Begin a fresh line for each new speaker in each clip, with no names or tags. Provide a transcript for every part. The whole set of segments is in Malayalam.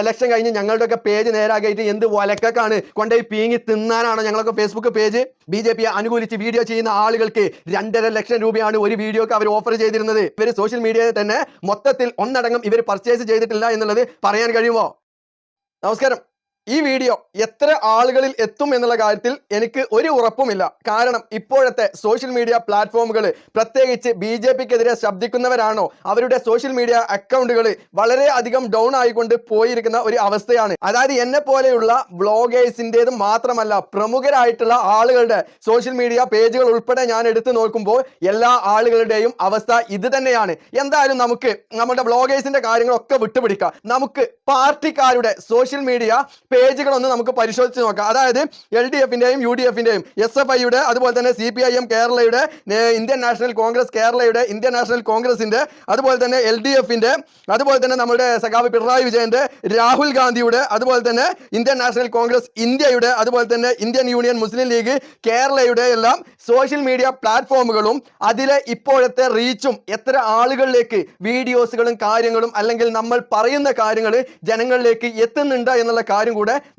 ഇലക്ഷൻ കഴിഞ്ഞ് ഞങ്ങളുടെയൊക്കെ പേജ് നേരാക്കിയിട്ട് എന്ത് വലക്കാണ് കൊണ്ടുപോയി പീങ്ങി തിന്നാനാണോ ഞങ്ങളൊക്കെ ഫേസ്ബുക്ക് പേജ് ബി ജെ പിയെ അനുകൂലിച്ച് വീഡിയോ ചെയ്യുന്ന ആളുകൾക്ക് രണ്ടര ലക്ഷം രൂപയാണ് ഒരു വീഡിയോക്ക് അവർ ഓഫർ ചെയ്തിരുന്നത്. ഇവർ സോഷ്യൽ മീഡിയയിൽ തന്നെ മൊത്തത്തിൽ ഒന്നടങ്കം ഇവർ പർച്ചേസ് ചെയ്തിട്ടില്ല എന്നുള്ളത് പറയാൻ കഴിയുമോ? നമസ്കാരം. ഈ വീഡിയോ എത്ര ആളുകളിൽ എത്തും എന്നുള്ള കാര്യത്തിൽ എനിക്ക് ഒരു ഉറപ്പുമില്ല. കാരണം ഇപ്പോഴത്തെ സോഷ്യൽ മീഡിയ പ്ലാറ്റ്ഫോമുകൾ പ്രത്യേകിച്ച് ബി ജെ പിക്കെതിരെ ശബ്ദിക്കുന്നവരാണോ അവരുടെ സോഷ്യൽ മീഡിയ അക്കൗണ്ടുകൾ വളരെ അധികം ഡൗൺ ആയിക്കൊണ്ട് പോയിരിക്കുന്ന ഒരു അവസ്ഥയാണ്. അതായത് എന്നെ പോലെയുള്ള വ്ളോഗേഴ്സിന്റെത് മാത്രമല്ല പ്രമുഖരായിട്ടുള്ള ആളുകളുടെ സോഷ്യൽ മീഡിയ പേജുകൾ ഉൾപ്പെടെ ഞാൻ എടുത്തു നോക്കുമ്പോൾ എല്ലാ ആളുകളുടെയും അവസ്ഥ ഇത് തന്നെയാണ്. എന്തായാലും നമുക്ക് നമ്മുടെ വ്ളോഗേഴ്സിന്റെ കാര്യങ്ങളൊക്കെ വിട്ടുപിടിക്കാം. നമുക്ക് പാർട്ടിക്കാരുടെ സോഷ്യൽ മീഡിയ പേജുകളൊന്ന് നമുക്ക് പരിശോധിച്ച് നോക്കാം. അതായത് എൽ ഡി എഫിന്റെയും യു ഡി എഫിന്റെയും എസ് എഫ് ഐയുടെ അതുപോലെ തന്നെ സി പി ഐ എം കേരളയുടെ ഇന്ത്യൻ നാഷണൽ കോൺഗ്രസ് കേരളയുടെ ഇന്ത്യൻ നാഷണൽ കോൺഗ്രസിന്റെ അതുപോലെ തന്നെ എൽ ഡി എഫിന്റെ അതുപോലെ തന്നെ നമ്മുടെ സഖാവ് പിണറായി വിജയന്റെ രാഹുൽ ഗാന്ധിയുടെ അതുപോലെ തന്നെ ഇന്ത്യൻ നാഷണൽ കോൺഗ്രസ് ഇന്ത്യയുടെ അതുപോലെ തന്നെ ഇന്ത്യൻ യൂണിയൻ മുസ്ലിം ലീഗ് കേരളയുടെ എല്ലാം സോഷ്യൽ മീഡിയ പ്ലാറ്റ്ഫോമുകളും അതിലെ ഇപ്പോഴത്തെ റീച്ചും എത്ര ആളുകളിലേക്ക് വീഡിയോസുകളും കാര്യങ്ങളും അല്ലെങ്കിൽ നമ്മൾ പറയുന്ന കാര്യങ്ങൾ ജനങ്ങളിലേക്ക് എത്തുന്നുണ്ട് എന്നുള്ള കാര്യം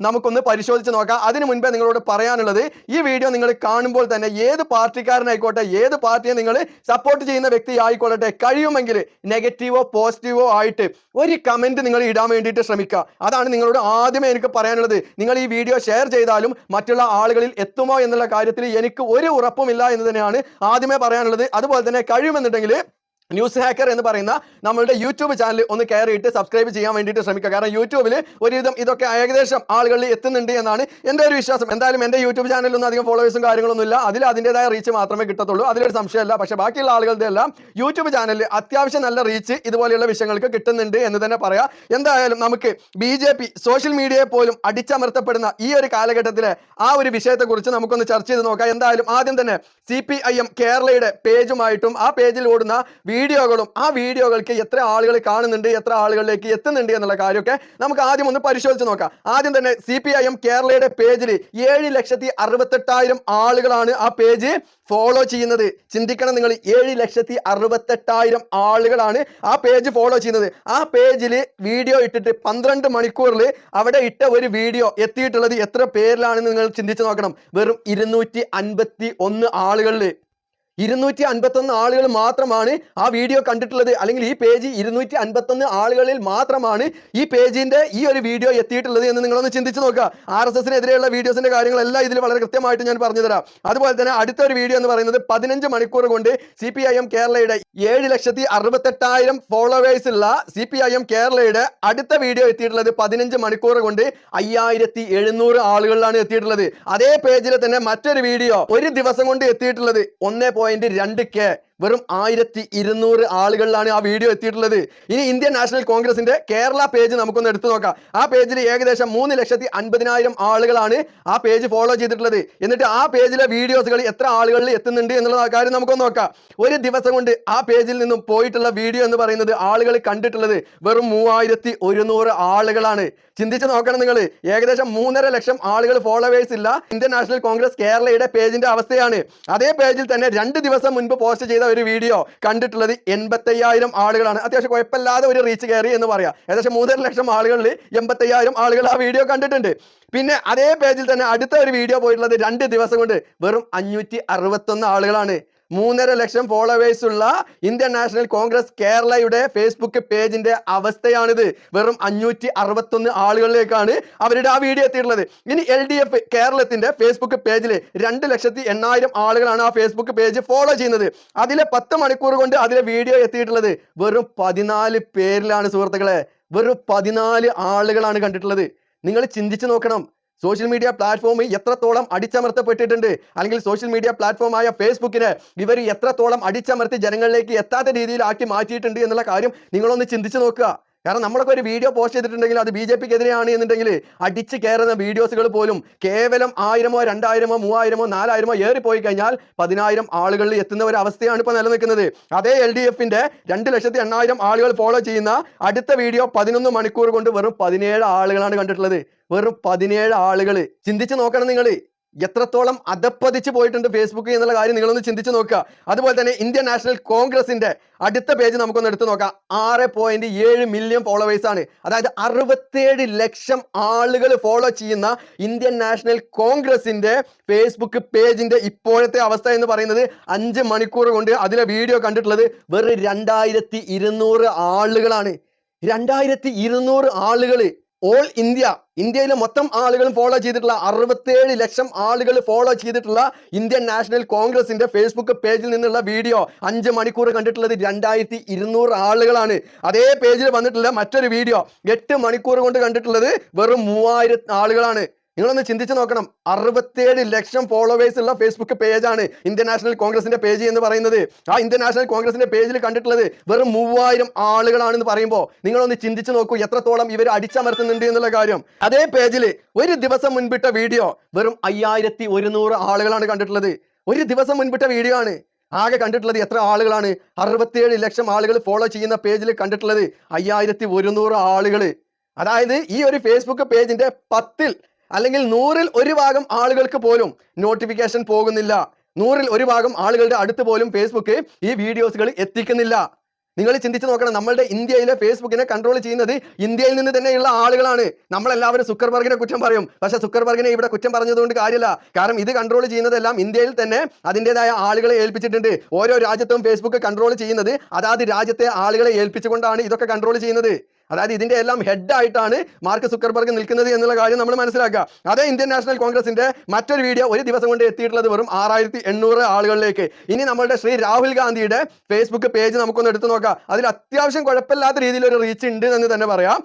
നമുക്കൊന്ന് പരിശോധിച്ച് നോക്കാം. അതിനു മുൻപേ നിങ്ങളോട് പറയാനുള്ളത് ഈ വീഡിയോ നിങ്ങൾ കാണുമ്പോൾ തന്നെ ഏത് പാർട്ടിക്കാരനായിക്കോട്ടെ ഏത് പാർട്ടിയെ നിങ്ങൾ സപ്പോർട്ട് ചെയ്യുന്ന വ്യക്തി ആയിക്കോട്ടെ കഴിയുമെങ്കിൽ നെഗറ്റീവോ പോസിറ്റീവോ ആയിട്ട് ഒരു കമന്റ് നിങ്ങൾ ഇടാൻ വേണ്ടിയിട്ട് ശ്രമിക്കുക. അതാണ് നിങ്ങളോട് ആദ്യമേ എനിക്ക് പറയാനുള്ളത്. നിങ്ങൾ ഈ വീഡിയോ ഷെയർ ചെയ്താലും മറ്റുള്ള ആളുകളിൽ എത്തുമോ എന്നുള്ള കാര്യത്തിൽ എനിക്ക് ഒരു ഉറപ്പുമില്ല എന്ന് തന്നെയാണ് ആദ്യമേ പറയാനുള്ളത്. അതുപോലെ തന്നെ കഴിയുമെന്നുണ്ടെങ്കിൽ ന്യൂസ് ഹാക്കർ എന്ന് പറയുന്ന നമ്മളുടെ യൂട്യൂബ് ചാനൽ ഒന്ന് കയറിയിട്ട് സബ്സ്ക്രൈബ് ചെയ്യാൻ വേണ്ടിയിട്ട് ശ്രമിക്കുക. കാരണം യൂട്യൂബിൽ ഒരുവിധം ഇതൊക്കെ ഏകദേശം ആളുകളിൽ എത്തുന്നുണ്ട് എന്നാണ് എന്റെ ഒരു വിശ്വാസം. എന്തായാലും എന്റെ യൂട്യൂബ് ചാനലിലൊന്നും അധികം ഫോളോവേഴ്സും കാര്യങ്ങളൊന്നും ഇല്ല അതിൽ അതിന്റെതായ റീച്ച് മാത്രമേ കിട്ടത്തുള്ളൂ. അതിലൊരു സംശയമല്ല പക്ഷേ ബാക്കിയുള്ള ആളുകളുടെ എല്ലാം യൂട്യൂബ് ചാനലിൽ അത്യാവശ്യം നല്ല റീച്ച് ഇതുപോലെയുള്ള വിഷയങ്ങൾക്ക് കിട്ടുന്നുണ്ട് എന്ന് തന്നെ പറയാം. എന്തായാലും നമുക്ക് ബി ജെ പി സോഷ്യൽ മീഡിയയെ പോലും അടിച്ചമർത്തപ്പെടുന്ന ഈ ഒരു കാലഘട്ടത്തിലെ ആ ഒരു വിഷയത്തെക്കുറിച്ച് നമുക്കൊന്ന് ചർച്ച ചെയ്ത് നോക്കാം. എന്തായാലും ആദ്യം തന്നെ സി കേരളയുടെ പേജുമായിട്ടും ആ പേജിൽ ഓടുന്ന വീഡിയോകളും ആ വീഡിയോകൾക്ക് എത്ര ആളുകൾ കാണുന്നുണ്ട് എത്ര ആളുകളിലേക്ക് എത്തുന്നുണ്ട് എന്നുള്ള കാര്യമൊക്കെ നമുക്ക് ആദ്യം ഒന്ന് പരിശോധിച്ച് നോക്കാം. ആദ്യം തന്നെ സി പി ഐ എം കേരളയുടെ പേജിൽ ഏഴ് ലക്ഷത്തി അറുപത്തെട്ടായിരം ആളുകളാണ് ആ പേജ് ഫോളോ ചെയ്യുന്നത്. ചിന്തിക്കണം നിങ്ങൾ ഏഴ് ലക്ഷത്തി അറുപത്തെട്ടായിരം ആളുകളാണ് ആ പേജ് ഫോളോ ചെയ്യുന്നത്. ആ പേജിൽ വീഡിയോ ഇട്ടിട്ട് പന്ത്രണ്ട് മണിക്കൂറിൽ അവിടെ ഇട്ട ഒരു വീഡിയോ എത്തിയിട്ടുള്ളത് എത്ര പേരിലാണെന്ന് നിങ്ങൾ ചിന്തിച്ച് നോക്കണം. വെറും ഇരുന്നൂറ്റി ആളുകളിൽ ഇരുന്നൂറ്റി അൻപത്തൊന്ന് ആളുകൾ മാത്രമാണ് ആ വീഡിയോ കണ്ടിട്ടുള്ളത്. അല്ലെങ്കിൽ ഈ പേജ് ഇരുന്നൂറ്റി അൻപത്തൊന്ന് ആളുകളിൽ മാത്രമാണ് ഈ പേജിന്റെ ഈ ഒരു വീഡിയോ എത്തിയിട്ടുള്ളത് എന്ന് നിങ്ങളൊന്ന് ചിന്തിച്ച് നോക്കുക. ആർ എസ് എസിനെതിരെയുള്ള വീഡിയോസിന്റെ കാര്യങ്ങളെല്ലാം ഇതിൽ വളരെ കൃത്യമായിട്ട് ഞാൻ പറഞ്ഞു തരാം. അതുപോലെ തന്നെ അടുത്ത ഒരു വീഡിയോ എന്ന് പറയുന്നത് പതിനഞ്ച് മണിക്കൂർ കൊണ്ട് സി പി ഐ എം കേരളയുടെ ഏഴ് ലക്ഷത്തി അറുപത്തെട്ടായിരം ഫോളോവേഴ്സ് ഉള്ള സി പി ഐ എം കേരളയുടെ അടുത്ത വീഡിയോ എത്തിയിട്ടുള്ളത് പതിനഞ്ച് മണിക്കൂർ കൊണ്ട് അയ്യായിരത്തി എഴുന്നൂറ് ആളുകളിലാണ് എത്തിയിട്ടുള്ളത്. അതേ പേജിലെ തന്നെ മറ്റൊരു വീഡിയോ ഒരു ദിവസം കൊണ്ട് എത്തിയിട്ടുള്ളത് ഒന്നേ പോയിന്റ് രണ്ട് കെ വെറും ആയിരത്തി ഇരുന്നൂറ് ആളുകളിലാണ് ആ വീഡിയോ എത്തിയിട്ടുള്ളത്. ഇനി ഇന്ത്യൻ നാഷണൽ കോൺഗ്രസിന്റെ കേരള പേജ് നമുക്കൊന്ന് എടുത്തു നോക്കാം. ആ പേജിൽ ഏകദേശം മൂന്ന് ലക്ഷത്തി അൻപതിനായിരം ആളുകളാണ് ആ പേജ് ഫോളോ ചെയ്തിട്ടുള്ളത്. എന്നിട്ട് ആ പേജിലെ വീഡിയോസുകൾ എത്ര ആളുകളിൽ എത്തുന്നുണ്ട് എന്നുള്ള കാര്യം നമുക്കൊന്ന് നോക്കാം. ഒരു ദിവസം കൊണ്ട് ആ പേജിൽ നിന്നും പോയിട്ടുള്ള വീഡിയോ എന്ന് പറയുന്നത് ആളുകൾ കണ്ടിട്ടുള്ളത് വെറും മൂവായിരത്തി ഒരുന്നൂറ് ആളുകളാണ്. ചിന്തിച്ച് നോക്കണം നിങ്ങൾ ഏകദേശം മൂന്നര ലക്ഷം ആളുകൾ ഫോളോവേഴ്സ് ഇല്ല. ഇന്ത്യൻ നാഷണൽ കോൺഗ്രസ് കേരളയുടെ പേജിന്റെ അവസ്ഥയാണ്. അതേ പേജിൽ തന്നെ രണ്ട് ദിവസം മുൻപ് പോസ്റ്റ് ചെയ്ത ഒരു വീഡിയോ കണ്ടിട്ടുള്ളത് എൺപത്തയ്യായിരം ആളുകളാണ്. അത്യാവശ്യം കുഴപ്പമില്ലാതെ ഒരു റീച്ച് കയറി എന്ന് പറയാം. ഏകദേശം മൂന്നര ലക്ഷം ആളുകളിൽ എൺപത്തയ്യായിരം ആളുകൾ ആ വീഡിയോ കണ്ടിട്ടുണ്ട്. പിന്നെ അതേ പേജിൽ തന്നെ അടുത്ത ഒരു വീഡിയോ പോയിട്ടുള്ളത് രണ്ട് ദിവസം കൊണ്ട് വെറും അഞ്ഞൂറ്റി ആളുകളാണ്. മൂന്നര ലക്ഷം ഫോളോവേഴ്സ് ഉള്ള ഇന്ത്യൻ നാഷണൽ കോൺഗ്രസ് കേരളയുടെ ഫേസ്ബുക്ക് പേജിന്റെ അവസ്ഥയാണിത്. വെറും അഞ്ഞൂറ്റി അറുപത്തൊന്ന് ആളുകളിലേക്കാണ് അവരുടെ ആ വീഡിയോ എത്തിയിട്ടുള്ളത്. ഇനി എൽ ഡി എഫ് കേരളത്തിന്റെ ഫേസ്ബുക്ക് പേജിൽ രണ്ട് ലക്ഷത്തി എണ്ണായിരം ആളുകളാണ് ആ ഫേസ്ബുക്ക് പേജ് ഫോളോ ചെയ്യുന്നത്. അതിലെ പത്ത് മണിക്കൂർ കൊണ്ട് അതിലെ വീഡിയോ എത്തിയിട്ടുള്ളത് വെറും പതിനാല് പേരിലാണ് സുഹൃത്തുക്കളെ. വെറും പതിനാല് ആളുകളാണ് കണ്ടിട്ടുള്ളത്. നിങ്ങൾ ചിന്തിച്ചു നോക്കണം. സോഷ്യൽ മീഡിയ പ്ലാറ്റ്ഫോം എത്രത്തോളം അടിച്ചമർത്തപ്പെട്ടിട്ടുണ്ട്? അല്ലെങ്കിൽ സോഷ്യൽ മീഡിയ പ്ലാറ്റ്ഫോമായ ഫേസ്ബുക്കിന് ഇവർ എത്രത്തോളം അടിച്ചമർത്തി ജനങ്ങളിലേക്ക് എത്താത്ത രീതിയിലാക്കി മാറ്റിയിട്ടുണ്ട് എന്നുള്ള കാര്യം നിങ്ങളൊന്ന് ചിന്തിച്ചു നോക്കുക. കാരണം നമ്മളൊക്കെ ഒരു വീഡിയോ പോസ്റ്റ് ചെയ്തിട്ടുണ്ടെങ്കിൽ അത് ബി ജെ പിക്ക് എതിരെയാണ് എന്നുണ്ടെങ്കിൽ അടിച്ച് കയറുന്ന വീഡിയോസുകൾ പോലും കേവലം ആയിരമോ രണ്ടായിരമോ മൂവായിരമോ നാലായിരമോ പോയി കഴിഞ്ഞാൽ പതിനായിരം ആളുകളിൽ എത്തുന്ന ഒരു അവസ്ഥയാണ് ഇപ്പോൾ നിലനിൽക്കുന്നത്. അതേ എൽ ഡി എഫിന്റെ രണ്ട് ലക്ഷത്തി എണ്ണായിരം ആളുകൾ ഫോളോ ചെയ്യുന്ന അടുത്ത വീഡിയോ പതിനൊന്ന് മണിക്കൂർ കൊണ്ട് വെറും പതിനേഴ് ആളുകളാണ് കണ്ടിട്ടുള്ളത്. വെറും പതിനേഴ് ആളുകൾ. ചിന്തിച്ച് നോക്കണം നിങ്ങൾ. എത്രത്തോളം അധപ്പതിച്ച് പോയിട്ടുണ്ട് ഫേസ്ബുക്ക് എന്നുള്ള കാര്യം നിങ്ങളൊന്ന് ചിന്തിച്ച് നോക്കുക. അതുപോലെ തന്നെ ഇന്ത്യൻ നാഷണൽ കോൺഗ്രസിന്റെ അടുത്ത പേജ് നമുക്കൊന്ന് എടുത്തു നോക്കാം. ആറ് പോയിന്റ് ഏഴ് മില്യൺ ഫോളോവേഴ്സ് ആണ്. അതായത് അറുപത്തേഴ് ലക്ഷം ആളുകൾ ഫോളോ ചെയ്യുന്ന ഇന്ത്യൻ നാഷണൽ കോൺഗ്രസിന്റെ ഫേസ്ബുക്ക് പേജിന്റെ ഇപ്പോഴത്തെ അവസ്ഥ എന്ന് പറയുന്നത് അഞ്ച് മണിക്കൂർ കൊണ്ട് അതിലെ വീഡിയോ കണ്ടിട്ടുള്ളത് വെറും രണ്ടായിരത്തി ആളുകളാണ്. രണ്ടായിരത്തി ആളുകൾ ഓൾ ഇന്ത്യ ഇന്ത്യയിലെ മൊത്തം ആളുകളും ഫോളോ ചെയ്തിട്ടുള്ള അറുപത്തേഴ് ലക്ഷം ആളുകൾ ഫോളോ ചെയ്തിട്ടുള്ള ഇന്ത്യൻ നാഷണൽ കോൺഗ്രസിന്റെ ഫേസ്ബുക്ക് പേജിൽ നിന്നുള്ള വീഡിയോ അഞ്ച് മണിക്കൂർ കണ്ടിട്ടുള്ളത് രണ്ടായിരത്തി ഇരുന്നൂറ് ആളുകളാണ്. അതേ പേജിൽ വന്നിട്ടുള്ള മറ്റൊരു വീഡിയോ എട്ട് മണിക്കൂർ കൊണ്ട് കണ്ടിട്ടുള്ളത് വെറും മൂവായിരം ആളുകളാണ്. നിങ്ങളൊന്ന് ചിന്തിച്ച് നോക്കണം. അറുപത്തേഴ് ലക്ഷം ഫോളോവേഴ്സ് ഉള്ള ഫേസ്ബുക്ക് പേജാണ് ഇന്ത്യൻ നാഷണൽ കോൺഗ്രസിന്റെ പേജ് എന്ന് പറയുന്നത്. ആ ഇന്ത്യൻ നാഷണൽ കോൺഗ്രസിന്റെ പേജിൽ കണ്ടിട്ടുള്ളത് വെറും മൂവായിരം ആളുകളാണെന്ന് പറയുമ്പോൾ നിങ്ങളൊന്ന് ചിന്തിച്ച് നോക്കൂ എത്രത്തോളം ഇവർ അടിച്ചമർത്തുന്നുണ്ട് എന്നുള്ള കാര്യം. അതേ പേജിൽ ഒരു ദിവസം മുൻപിട്ട വീഡിയോ വെറും അയ്യായിരത്തി ഒരുന്നൂറ് ആളുകളാണ് കണ്ടിട്ടുള്ളത്. ഒരു ദിവസം മുൻപിട്ട വീഡിയോ ആണ്. ആകെ കണ്ടിട്ടുള്ളത് എത്ര ആളുകളാണ്? അറുപത്തിയേഴ് ലക്ഷം ആളുകൾ ഫോളോ ചെയ്യുന്ന പേജിൽ കണ്ടിട്ടുള്ളത് അയ്യായിരത്തി ഒരുന്നൂറ് ആളുകൾ അതായത് ഈ ഒരു ഫേസ്ബുക്ക് പേജിന്റെ പത്തിൽ അല്ലെങ്കിൽ നൂറിൽ ഒരു ഭാഗം ആളുകൾക്ക് പോലും നോട്ടിഫിക്കേഷൻ പോകുന്നില്ല. നൂറിൽ ഒരു ഭാഗം ആളുകളുടെ അടുത്ത് പോലും ഫേസ്ബുക്ക് ഈ വീഡിയോസുകൾ എത്തിക്കുന്നില്ല. നിങ്ങൾ ചിന്തിച്ച് നോക്കണം നമ്മളുടെ ഇന്ത്യയിലെ ഫേസ്ബുക്കിനെ കൺട്രോൾ ചെയ്യുന്നത് ഇന്ത്യയിൽ നിന്ന് തന്നെയുള്ള ആളുകളാണ്. നമ്മളെല്ലാവരും സുക്കർബർഗിനെ കുറ്റം പറയും. പക്ഷേ സുക്കർബർഗിനെ ഇവിടെ കുറ്റം പറഞ്ഞതുകൊണ്ട് കാര്യമില്ല. കാരണം ഇത് കൺട്രോൾ ചെയ്യുന്നതെല്ലാം ഇന്ത്യയിൽ തന്നെ അതിന്റെതായ ആളുകളെ ഏൽപ്പിച്ചിട്ടുണ്ട്. ഓരോ രാജ്യത്തും ഫേസ്ബുക്ക് കൺട്രോൾ ചെയ്യുന്നത് അതാത് രാജ്യത്തെ ആളുകളെ ഏൽപ്പിച്ചുകൊണ്ടാണ് ഇതൊക്കെ കൺട്രോൾ ചെയ്യുന്നത്. അതായത് ഇതിന്റെ എല്ലാം ഹെഡായിട്ടാണ് മാർക്ക് സുക്കർബർഗ് നിൽക്കുന്നത് എന്നുള്ള കാര്യം നമ്മൾ മനസ്സിലാക്കുക. അതേ ഇന്ത്യൻ നാഷണൽ കോൺഗ്രസിന്റെ മറ്റൊരു വീഡിയോ ഒരു ദിവസം കൊണ്ട് എത്തിയിട്ടുള്ളത് വെറും ആറായിരത്തി എണ്ണൂറ് ആളുകളിലേക്ക്. ഇനി നമ്മളുടെ ശ്രീ രാഹുൽ ഗാന്ധിയുടെ ഫേസ്ബുക്ക് പേജ് നമുക്കൊന്ന് എടുത്തു നോക്കാം. അതിൽ അത്യാവശ്യം കുഴപ്പമില്ലാത്ത രീതിയിൽ ഒരു റീച്ച് ഉണ്ട് എന്ന് തന്നെ പറയാം.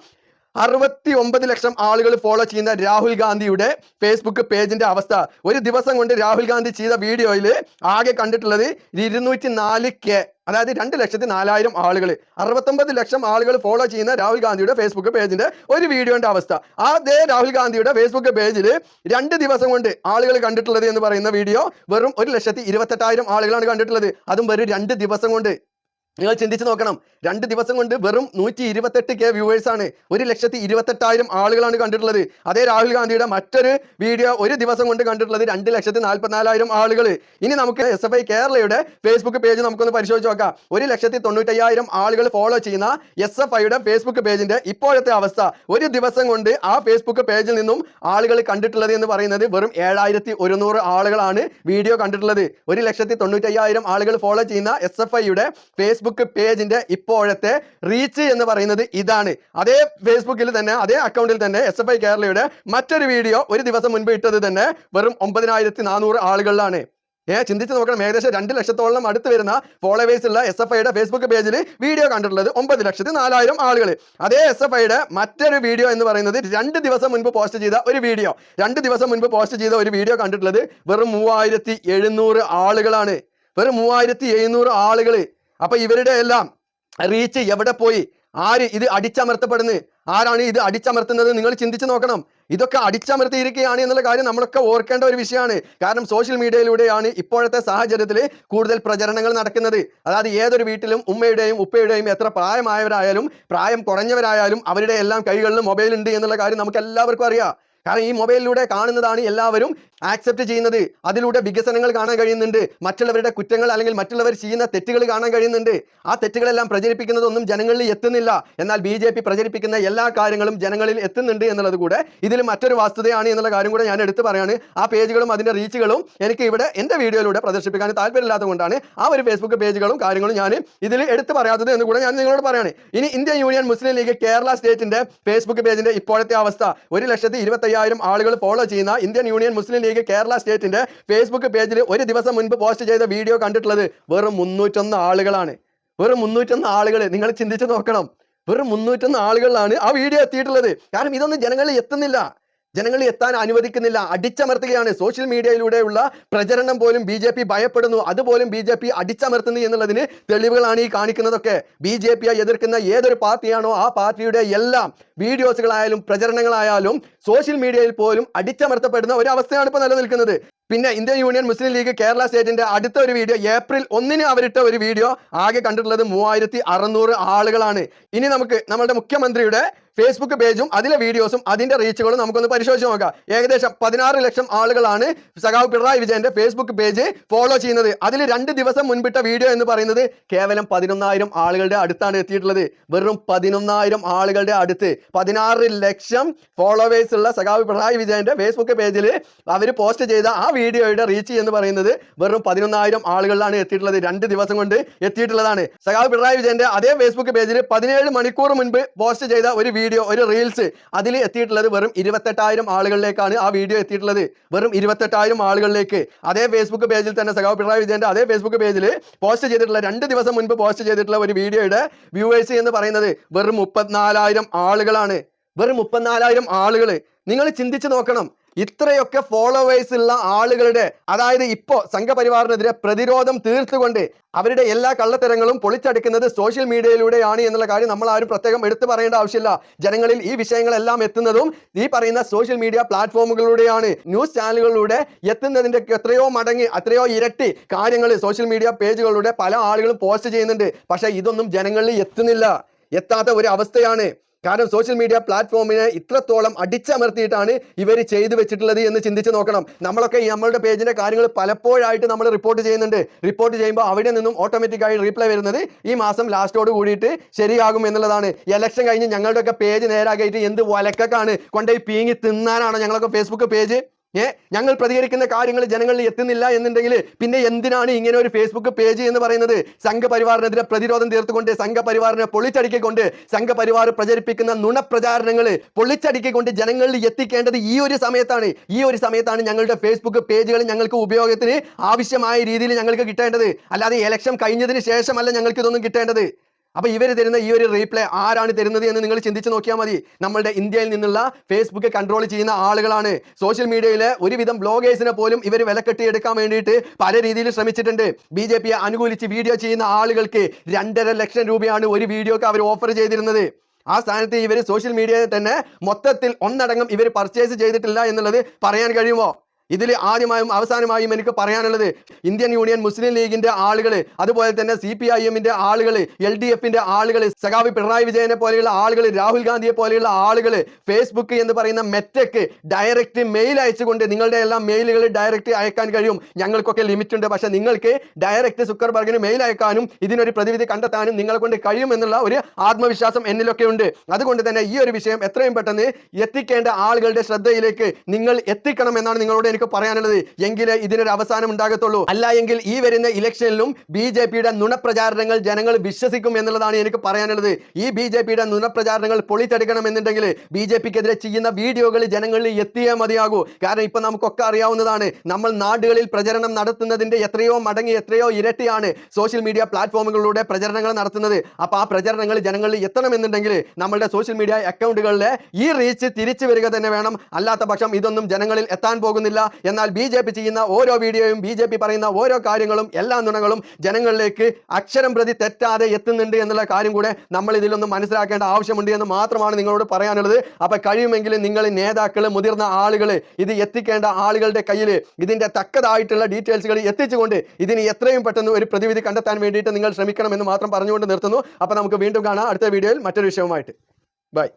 അറുപത്തി ഒമ്പത് ലക്ഷം ആളുകൾ ഫോളോ ചെയ്യുന്ന രാഹുൽ ഗാന്ധിയുടെ ഫേസ്ബുക്ക് പേജിന്റെ അവസ്ഥ. ഒരു ദിവസം കൊണ്ട് രാഹുൽ ഗാന്ധി ചെയ്ത വീഡിയോയിൽ ആകെ കണ്ടിട്ടുള്ളത് ഇരുന്നൂറ്റി നാല് കെ അതായത് രണ്ട് ലക്ഷത്തി നാലായിരം ആളുകൾ അറുപത്തൊമ്പത് ലക്ഷം ആളുകൾ ഫോളോ ചെയ്യുന്ന രാഹുൽ ഗാന്ധിയുടെ ഫേസ്ബുക്ക് പേജിന്റെ ഒരു വീഡിയോന്റെ അവസ്ഥ. അതേ രാഹുൽ ഗാന്ധിയുടെ ഫേസ്ബുക്ക് പേജിൽ രണ്ട് ദിവസം കൊണ്ട് ആളുകൾ കണ്ടിട്ടുള്ളത് എന്ന് പറയുന്ന വീഡിയോ വെറും ഒരു ലക്ഷത്തി ഇരുപത്തെട്ടായിരം ആളുകളാണ് കണ്ടിട്ടുള്ളത്. അതും വെറും രണ്ട് ദിവസം കൊണ്ട്. നിങ്ങൾ ചിന്തിച്ച് നോക്കണം. രണ്ട് ദിവസം കൊണ്ട് വെറും നൂറ്റി ഇരുപത്തെട്ട് കെ വ്യൂവേഴ്സ് ആണ്. ഒരു ലക്ഷത്തി ഇരുപത്തെട്ടായിരം ആളുകളാണ് കണ്ടിട്ടുള്ളത്. അതേ രാഹുൽ ഗാന്ധിയുടെ മറ്റൊരു വീഡിയോ ഒരു ദിവസം കൊണ്ട് കണ്ടിട്ടുള്ളത് രണ്ട് ലക്ഷത്തി നാൽപ്പത്തിനാലായിരം ആളുകൾ ഇനി നമുക്ക് എസ് എഫ് ഐ കേരളയുടെ ഫേസ്ബുക്ക് പേജ് നമുക്കൊന്ന് പരിശോധിച്ച് നോക്കാം. ഒരു ലക്ഷത്തി തൊണ്ണൂറ്റയ്യായിരം ആളുകൾ ഫോളോ ചെയ്യുന്ന എസ് എഫ് ഐയുടെ ഫേസ്ബുക്ക് പേജിന്റെ ഇപ്പോഴത്തെ അവസ്ഥ. ഒരു ദിവസം കൊണ്ട് ആ ഫേസ്ബുക്ക് പേജിൽ നിന്നും ആളുകൾ കണ്ടിട്ടുള്ളത് എന്ന് പറയുന്നത് വെറും ഏഴായിരത്തി ഒരുന്നൂറ് ആളുകളാണ് വീഡിയോ കണ്ടിട്ടുള്ളത്. ഒരു ലക്ഷത്തി തൊണ്ണൂറ്റയ്യായിരം ആളുകൾ ഫോളോ ചെയ്യുന്ന എസ് എഫ് ഐയുടെ ഫേസ്ബുക്ക് പേജിന്റെ ഇപ്പോഴത്തെ റീച്ച് എന്ന് പറയുന്നത് ഇതാണ്. അതേ ഫേസ്ബുക്കിൽ തന്നെ അതേ അക്കൗണ്ടിൽ തന്നെ എസ് എഫ് ഐ കേരളയുടെ മറ്റൊരു വീഡിയോ ഒരു ദിവസം മുൻപ് ഇട്ടത് തന്നെ വെറും ഒമ്പതിനായിരത്തി നാനൂറ് ആളുകളിലാണ്. ഏ ചിന്തിച്ച് നോക്കണം ഏകദേശം രണ്ട് ലക്ഷത്തോളം അടുത്ത് വരുന്ന ഫോളോവേഴ്സ് ഉള്ള എസ് എഫ് ഐയുടെ ഫേസ്ബുക്ക് പേജിൽ വീഡിയോ കണ്ടിട്ടുള്ളത് ഒമ്പത് ലക്ഷത്തി നാലായിരം ആളുകൾ അതേ എസ് എഫ് ഐയുടെ മറ്റൊരു വീഡിയോ എന്ന് പറയുന്നത് രണ്ട് ദിവസം മുൻപ് പോസ്റ്റ് ചെയ്ത ഒരു വീഡിയോ രണ്ട് ദിവസം മുൻപ് പോസ്റ്റ് ചെയ്ത ഒരു വീഡിയോ കണ്ടിട്ടുള്ളത് വെറും മൂവായിരത്തി എഴുന്നൂറ് ആളുകളാണ്. വെറും മൂവായിരത്തി എഴുന്നൂറ് ആളുകൾ അപ്പൊ ഇവരുടെ എല്ലാം റീച്ച് എവിടെ പോയി? ആര് ഇത് അടിച്ചമർത്തപ്പെടുന്നത് ആരാണ് ഇത് അടിച്ചമർത്തുന്നത്? നിങ്ങൾ ചിന്തിച്ചു നോക്കണം. ഇതൊക്കെ അടിച്ചമർത്തിയിരിക്കുകയാണ് എന്നുള്ള കാര്യം നമ്മളൊക്കെ ഓർക്കേണ്ട ഒരു വിഷയമാണ്. കാരണം സോഷ്യൽ മീഡിയയിലൂടെയാണ് ഇപ്പോഴത്തെ സാഹചര്യത്തിൽ കൂടുതൽ പ്രചരണങ്ങൾ നടക്കുന്നത്. അതായത് ഏതൊരു വീട്ടിലും ഉമ്മയുടെയും ഉപ്പയുടെയും എത്ര പ്രായമായവരായാലും പ്രായം കുറഞ്ഞവരായാലും അവരുടെ എല്ലാം കൈകളിലും മൊബൈൽ ഉണ്ട് എന്നുള്ള കാര്യം നമുക്ക് എല്ലാവർക്കും അറിയാം. കാരണം ഈ മൊബൈലിലൂടെ കാണുന്നതാണ് എല്ലാവരും ആക്സെപ്റ്റ് ചെയ്യുന്നത്. അതിലൂടെ വികസനങ്ങൾ കാണാൻ കഴിയുന്നുണ്ട്. മറ്റുള്ളവരുടെ കുറ്റങ്ങൾ അല്ലെങ്കിൽ മറ്റുള്ളവർ ചെയ്യുന്ന തെറ്റുകൾ കാണാൻ കഴിയുന്നുണ്ട്. ആ തെറ്റുകളെല്ലാം പ്രചരിപ്പിക്കുന്നതൊന്നും ജനങ്ങളിൽ എത്തുന്നില്ല. എന്നാൽ ബി പ്രചരിപ്പിക്കുന്ന എല്ലാ കാര്യങ്ങളും ജനങ്ങളിൽ എത്തുന്നുണ്ട് എന്നുള്ളത് കൂടെ ഇതിൽ മറ്റൊരു വസ്തുതയാണ് എന്നുള്ള കാര്യം കൂടെ ഞാൻ എടുത്തു പറയാണ്. ആ പേജുകളും അതിന്റെ റീച്ചുകളും എനിക്ക് ഇവിടെ എന്റെ വീഡിയോയിലൂടെ പ്രദർശിപ്പിക്കാൻ താല്പര്യമില്ലാത്തത് കൊണ്ടാണ് ആ ഒരു ഫേസ്ബുക്ക് പേജുകളും കാര്യങ്ങളും ഞാൻ ഇതിൽ എടുത്തു പറയാത്തത് എന്ന് കൂടെ ഞാൻ നിങ്ങളോട് പറയാണ്. ഇനി Indian Union Muslim League Kerala സ്റ്റേറ്റിന്റെ ഫേസ്ബുക്ക് പേജിന്റെ ഇപ്പോഴത്തെ അവസ്ഥ. ഒരു ലക്ഷത്തി ഇരുപത്തയ്യായിരം ആളുകൾ ഫോളോ ചെയ്യുന്ന Indian Union Muslim League Kerala സ്റ്റേറ്റിന്റെ ഫേസ്ബുക്ക് പേജിൽ ഒരു ദിവസം മുൻപ് പോസ്റ്റ് ചെയ്ത വീഡിയോ കണ്ടിട്ടുള്ളത് വെറും മുന്നൂറ്റൊന്ന് ആളുകളാണ്. വെറും മുന്നൂറ്റൊന്ന് ആളുകൾ. നിങ്ങൾ ചിന്തിച്ച് നോക്കണം. വെറും മുന്നൂറ്റൊന്ന് ആളുകളിലാണ് ആ വീഡിയോ എത്തിയിട്ടുള്ളത്. കാരണം ഇതൊന്നും ജനങ്ങളിൽ എത്തുന്നില്ല. ജനങ്ങളിൽ എത്താൻ അനുവദിക്കുന്നില്ല. അടിച്ചമർത്തുകയാണ്. സോഷ്യൽ മീഡിയയിലൂടെയുള്ള പ്രചരണം പോലും ബി ജെ പി ഭയപ്പെടുന്നു. അതുപോലും ബി ജെ പി അടിച്ചമർത്തുന്നു എന്നുള്ളതിന് തെളിവുകളാണ് ഈ കാണിക്കുന്നതൊക്കെ. ബി ജെ പിയെ എതിർക്കുന്ന ഏതൊരു പാർട്ടിയാണോ ആ പാർട്ടിയുടെ എല്ലാം വീഡിയോസുകളായാലും പ്രചരണങ്ങളായാലും സോഷ്യൽ മീഡിയയിൽ പോലും അടിച്ചമർത്തപ്പെടുന്ന ഒരവസ്ഥയാണ് ഇപ്പോൾ നിലനിൽക്കുന്നത്. പിന്നെ Indian Union Muslim League Kerala സ്റ്റേറ്റിന്റെ അടുത്ത ഒരു വീഡിയോ ഏപ്രിൽ ഒന്നിന് അവരിട്ട ഒരു വീഡിയോ ആകെ കണ്ടിട്ടുള്ളത് മൂവായിരത്തി അറുന്നൂറ് ആളുകളാണ്. ഇനി നമുക്ക് നമ്മുടെ മുഖ്യമന്ത്രിയുടെ ഫേസ്ബുക്ക് പേജും അതിലെ വീഡിയോസും അതിന്റെ റീച്ചുകളും നമുക്കൊന്ന് പരിശോധിച്ച് നോക്കാം. ഏകദേശം പതിനാറ് ലക്ഷം ആളുകളാണ് സഖാവ് പിണറായി വിജയന്റെ ഫേസ്ബുക്ക് പേജ് ഫോളോ ചെയ്യുന്നത്. അതിൽ രണ്ട് ദിവസം മുൻപിട്ട വീഡിയോ എന്ന് പറയുന്നത് കേവലം പതിനൊന്നായിരം ആളുകളുടെ അടുത്താണ് എത്തിയിട്ടുള്ളത്. വെറും പതിനൊന്നായിരം ആളുകളുടെ അടുത്ത് പതിനാറ് ലക്ഷം ഫോളോവേഴ്സ് ഉള്ള സഖാവ് പിണറായി വിജയന്റെ ഫേസ്ബുക്ക് പേജിൽ അവർ പോസ്റ്റ് ചെയ്ത ആ വീഡിയോയുടെ റീച്ച് എന്ന് പറയുന്നത് വെറും പതിനൊന്നായിരം ആളുകളിലാണ് എത്തിയിട്ടുള്ളത്. രണ്ട് ദിവസം കൊണ്ട് എത്തിയിട്ടുള്ളതാണ്. സഖാവ് പിണറായി വിജയന്റെ അതേ ഫേസ്ബുക്ക് പേജിൽ പതിനേഴ് മണിക്കൂർ മുൻപ് പോസ്റ്റ് ചെയ്ത ഒരു വീഡിയോ ഒരു റീൽസ് അതിൽ എത്തിയിട്ടുള്ളത് വെറും ഇരുപത്തെട്ടായിരം ആളുകളിലേക്കാണ് ആ വീഡിയോ എത്തിയിട്ടുള്ളത്. വെറും ഇരുപത്തെട്ടായിരം ആളുകളിലേക്ക്. അതേ ഫേസ്ബുക്ക് പേജിൽ തന്നെ സഖാവ് പിണറായി വിജയന്റെ അതേ ഫേസ്ബുക്ക് പേജിൽ പോസ്റ്റ് ചെയ്തിട്ടുള്ള രണ്ട് ദിവസം മുൻപ് പോസ്റ്റ് ചെയ്തിട്ടുള്ള ഒരു വീഡിയോയുടെ വ്യൂവേഴ്സ് എന്ന് പറയുന്നത് വെറും മുപ്പത്തിനാലായിരം ആളുകളാണ്. വെറും മുപ്പത്തിനാലായിരം ആളുകൾ നിങ്ങൾ ചിന്തിച്ചു നോക്കണം. ഇത്രയൊക്കെ ഫോളോവേഴ്സ് ഉള്ള ആളുകളുടെ അതായത് ഇപ്പോ സംഘപരിവാറിനെതിരെ പ്രതിരോധം തീർത്തുകൊണ്ട് അവരുടെ എല്ലാ കള്ളത്തരങ്ങളും പൊളിച്ചടുക്കുന്നത് സോഷ്യൽ മീഡിയയിലൂടെയാണ് എന്നുള്ള കാര്യം നമ്മൾ ആരും പ്രത്യേകം എടുത്തു പറയേണ്ട ആവശ്യമില്ല. ജനങ്ങളിൽ ഈ വിഷയങ്ങളെല്ലാം എത്തുന്നതും ഈ പറയുന്ന സോഷ്യൽ മീഡിയ പ്ലാറ്റ്ഫോമുകളിലൂടെയാണ് ന്യൂസ് ചാനലുകളിലൂടെ എത്തുന്നതിന്റെ എത്രയോ മടങ്ങി അത്രയോ ഇരട്ടി കാര്യങ്ങൾ സോഷ്യൽ മീഡിയ പേജുകളിലൂടെ പല ആളുകളും പോസ്റ്റ് ചെയ്യുന്നുണ്ട്. പക്ഷേ ഇതൊന്നും ജനങ്ങളിൽ എത്തുന്നില്ല. എത്താത്ത ഒരു അവസ്ഥയാണ്. കാരണം സോഷ്യൽ മീഡിയ പ്ലാറ്റ്ഫോമിനെ ഇത്രത്തോളം അടിച്ചമർത്തിയിട്ടാണ് ഇവർ ചെയ്തു വെച്ചിട്ടുള്ളത് എന്ന് ചിന്തിച്ച് നോക്കണം. നമ്മളൊക്കെ നമ്മളുടെ പേജിന്റെ കാര്യങ്ങൾ പലപ്പോഴായിട്ട് നമ്മൾ റിപ്പോർട്ട് ചെയ്യുന്നുണ്ട്. റിപ്പോർട്ട് ചെയ്യുമ്പോൾ അവിടെ നിന്നും ഓട്ടോമാറ്റിക്കായി റീപ്ലൈ വരുന്നത് ഈ മാസം ലാസ്റ്റോട് കൂടിയിട്ട് ശരിയാകും എന്നുള്ളതാണ്. ഇലക്ഷൻ കഴിഞ്ഞ് ഞങ്ങളുടെയൊക്കെ പേജ് നേരാക്കിയിട്ട് എന്ത് വലക്കക്കാണ് കൊണ്ടുപോയി പീങ്ങി തിന്നാനാണ് ഞങ്ങളൊക്കെ ഫേസ്ബുക്ക് പേജ് ഏ? ഞങ്ങൾ പ്രതികരിക്കുന്ന കാര്യങ്ങൾ ജനങ്ങളിൽ എത്തുന്നില്ല എന്നുണ്ടെങ്കിൽ പിന്നെ എന്തിനാണ് ഇങ്ങനെ ഒരു ഫേസ്ബുക്ക് പേജ് എന്ന് പറയുന്നത്? സംഘപരിവാറിനെതിരെ പ്രതിരോധം തീർത്തുകൊണ്ട് സംഘപരിവാറിനെ പൊളിച്ചടുക്കിക്കൊണ്ട് സംഘപരിവാർ പ്രചരിപ്പിക്കുന്ന നുണപ്രചാരണങ്ങൾ പൊളിച്ചടുക്കിക്കൊണ്ട് ജനങ്ങളിൽ എത്തിക്കേണ്ടത് ഈ ഒരു സമയത്താണ്. ഈ ഒരു സമയത്താണ് ഞങ്ങളുടെ ഫേസ്ബുക്ക് പേജുകൾ ഞങ്ങൾക്ക് ഉപയോഗത്തിന് ആവശ്യമായ രീതിയിൽ ഞങ്ങൾക്ക് കിട്ടേണ്ടത്. അല്ലാതെ ഇലക്ഷൻ കഴിഞ്ഞതിന് ശേഷമല്ല ഞങ്ങൾക്ക് ഇതൊന്നും കിട്ടേണ്ടത്. അപ്പൊ ഇവർ തരുന്ന ഈ ഒരു റീപ്ലൈ ആരാണ് തരുന്നത് എന്ന് നിങ്ങൾ ചിന്തിച്ച് നോക്കിയാൽ മതി. നമ്മളുടെ ഇന്ത്യയിൽ നിന്നുള്ള ഫേസ്ബുക്ക് കൺട്രോൾ ചെയ്യുന്ന ആളുകളാണ്. സോഷ്യൽ മീഡിയയിലെ ഒരുവിധം ബ്ലോഗേഴ്സിനെ പോലും ഇവർ വിലക്കെട്ടിയെടുക്കാൻ വേണ്ടിയിട്ട് പല രീതിയിൽ ശ്രമിച്ചിട്ടുണ്ട്. ബി ജെ പിയെ അനുകൂലിച്ച് വീഡിയോ ചെയ്യുന്ന ആളുകൾക്ക് രണ്ടര ലക്ഷം രൂപയാണ് ഒരു വീഡിയോക്ക് അവർ ഓഫർ ചെയ്തിരുന്നത്. ആ സ്ഥാനത്ത് ഇവർ സോഷ്യൽ മീഡിയയിൽ തന്നെ മൊത്തത്തിൽ ഒന്നടങ്കം ഇവർ പർച്ചേസ് ചെയ്തിട്ടില്ല എന്നുള്ളത് പറയാൻ കഴിയുമോ? ഇതിൽ ആദ്യമായും അവസാനമായും എനിക്ക് പറയാനുള്ളത് ഇന്ത്യൻ യൂണിയൻ മുസ്ലിം ലീഗിന്റെ ആളുകൾ അതുപോലെ തന്നെ സി പി ഐ എമ്മിന്റെ ആളുകൾ എൽ ഡി എഫിന്റെ ആളുകൾ സഖാവി പിണറായി വിജയനെ പോലെയുള്ള ആളുകൾ രാഹുൽ ഗാന്ധിയെ പോലെയുള്ള ആളുകൾ ഫേസ്ബുക്ക് എന്ന് പറയുന്ന മെറ്റക്ക് ഡയറക്റ്റ് മെയിൽ അയച്ചുകൊണ്ട് നിങ്ങളുടെ എല്ലാം മെയിലുകൾ ഡയറക്റ്റ് അയക്കാൻ കഴിയും. ഞങ്ങൾക്കൊക്കെ ലിമിറ്റ് ഉണ്ട്. പക്ഷേ നിങ്ങൾക്ക് ഡയറക്റ്റ് സുക്കർബർഗിന് മെയിൽ അയക്കാനും ഇതിനൊരു പ്രതിവിധി കണ്ടെത്താനും നിങ്ങളെ കൊണ്ട് കഴിയുമെന്നുള്ള ഒരു ആത്മവിശ്വാസം എന്നിലൊക്കെ ഉണ്ട്. അതുകൊണ്ട് തന്നെ ഈ ഒരു വിഷയം എത്രയും പെട്ടെന്ന് എത്തിക്കേണ്ട ആളുകളുടെ ശ്രദ്ധയിലേക്ക് നിങ്ങൾ എത്തിക്കണം എന്നാണ് നിങ്ങളോട് എനിക്ക് പറയാനുള്ളത് എങ്കിൽ ഇതിനൊരു അവസാനം ഉണ്ടാകത്തുള്ളൂ. അല്ല എങ്കിൽ ഈ വരുന്ന ഇലക്ഷനിലും ബി ജെ പിയുടെ നുണപ്രചാരണങ്ങൾ ജനങ്ങൾ വിശ്വസിക്കും എന്നുള്ളതാണ് എനിക്ക് പറയാനുള്ളത്. ഈ ബി ജെ പിയുടെ നുണപ്രചാരണങ്ങൾ പൊളിച്ചെടുക്കണം എന്നുണ്ടെങ്കിൽ ബി ജെ പിക്കെതിരെ ചെയ്യുന്ന വീഡിയോകൾ ജനങ്ങളിൽ എത്തിയേ മതിയാകൂ. കാരണം ഇപ്പൊ നമുക്കൊക്കെ അറിയാവുന്നതാണ് നമ്മൾ നാടുകളിൽ പ്രചരണം നടത്തുന്നതിന്റെ എത്രയോ മടങ്ങി എത്രയോ ഇരട്ടിയാണ് സോഷ്യൽ മീഡിയ പ്ലാറ്റ്ഫോമുകളിലൂടെ പ്രചരണങ്ങൾ നടത്തുന്നത്. അപ്പൊ ആ പ്രചരണങ്ങൾ ജനങ്ങളിൽ എത്തണമെന്നുണ്ടെങ്കിൽ നമ്മളുടെ സോഷ്യൽ മീഡിയ അക്കൗണ്ടുകളിലെ ഈ റീച്ച് തിരിച്ചു വരിക തന്നെ വേണം. അല്ലാത്ത പക്ഷം ഇതൊന്നും ജനങ്ങളിൽ എത്താൻ പോകുന്നില്ല. എന്നാൽ ബി ജെ പി ചെയ്യുന്ന ഓരോ വീഡിയോയും ബി ജെ പി പറയുന്ന ഓരോ കാര്യങ്ങളും എല്ലാ നുണകളും ജനങ്ങളിലേക്ക് അക്ഷരം പ്രതി തെറ്റാതെ എത്തുന്നുണ്ട് എന്നുള്ള കാര്യം കൂടെ നമ്മൾ ഇതിലൊന്നും മനസ്സിലാക്കേണ്ട ആവശ്യമുണ്ട് എന്ന് മാത്രമാണ് നിങ്ങളോട് പറയാനുള്ളത്. അപ്പം കഴിയുമെങ്കിൽ നിങ്ങൾ നേതാക്കൾ മുതിർന്ന ആളുകൾ ഇത് എത്തിക്കേണ്ട ആളുകളുടെ കയ്യിൽ ഇതിന്റെ തക്കതായിട്ടുള്ള ഡീറ്റെയിൽസുകൾ എത്തിച്ചുകൊണ്ട് ഇതിന് എത്രയും പെട്ടെന്ന് ഒരു പ്രതിവിധി കണ്ടെത്താൻ വേണ്ടിയിട്ട് നിങ്ങൾ ശ്രമിക്കണമെന്ന് മാത്രം പറഞ്ഞുകൊണ്ട് നിർത്തുന്നു. അപ്പോൾ നമുക്ക് വീണ്ടും കാണാം. അടുത്ത വീഡിയോയിൽ മറ്റൊരു വിഷയവുമായിട്ട്. ബൈ.